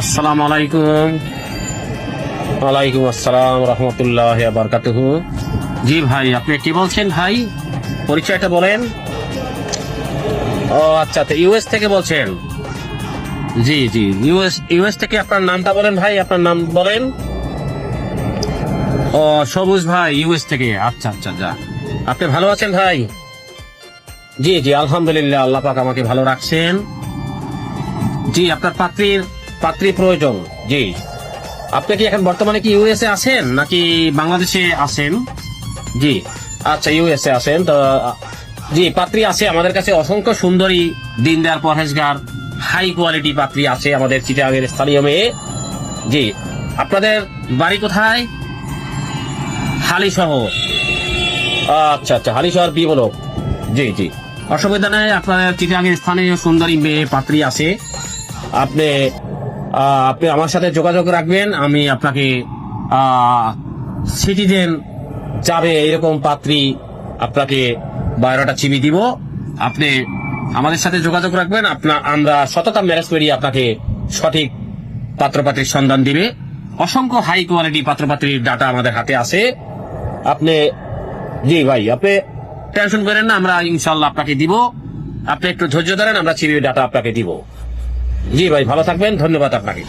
আসসালামু আলাইকুম ওয়ালাইকুম আসসালাম রহমতুল্লাহ বারকাতুহু। জি ভাই আপনি কি বলছেন ভাই? পরিচয়টা বলেন। ও আচ্ছা আচ্ছা ইউএস থেকে বলছেন? জি জি। ইউএস ইউএস থেকে আপনার নামটা বলেন ভাই আপনার নাম বলেন। ও সবুজ ভাই ইউএস থেকে। আচ্ছা আচ্ছা যা। আপনি ভালো আছেন ভাই? জি জি আলহামদুলিল্লাহ আল্লাহ পাক আমাকে ভালো রাখছেন। জি আপনার পাত্রীর পাত্রী প্রয়োজন। জি। আপনি কি এখন বর্তমানে কি ইউএসএ আছেন, নাকি বাংলাদেশে আছেন? জি। আচ্ছা ইউএসএ আছেন, তো, জি, পাত্রী আছে আমাদের কাছে, অসংখ্য সুন্দরী দিনদার, পরহেজগার হাই কোয়ালিটি পাত্রী আছে আমাদের চিটাগের স্থানীয় মেয়ে। জি। আপনাদের বাড়ি কোথায়? হালি শহর আচ্ছা আচ্ছা হালি শহর বি বলো জি জি। অসুবিধা নেই আপনার চিটাগের স্থানীয় সুন্দরী মেয়ে, পাত্রী আছে। আপনি আপনি আমার সাথে যোগাযোগ রাখবেন, আমি আপনাকে সিটিজেন যাবে এরকম পাত্রী আপনাকে বায়োডাটা চিবি দিব। আপনি আমাদের সাথে যোগাযোগ রাখবেন, আপনার, আমরা সততা ম্যারেজ করি আপনাকে সঠিক পাত্রপাত্রীর সন্ধান দিবে। অসংখ্য হাই কোয়ালিটি পাত্রপাত্রীর ডাটা আমাদের হাতে আছে। আপনি, জি ভাই, আপনি টেনশন করেন না, আমরা ইনশাল্লাহ আপনাকে দিব। আপনি একটু ধৈর্য ধরেন, আমরা চিবিয়ে ডাটা আপনাকে দিব। জি ভাই ভালো থাকবেন ধন্যবাদ আপনাকে।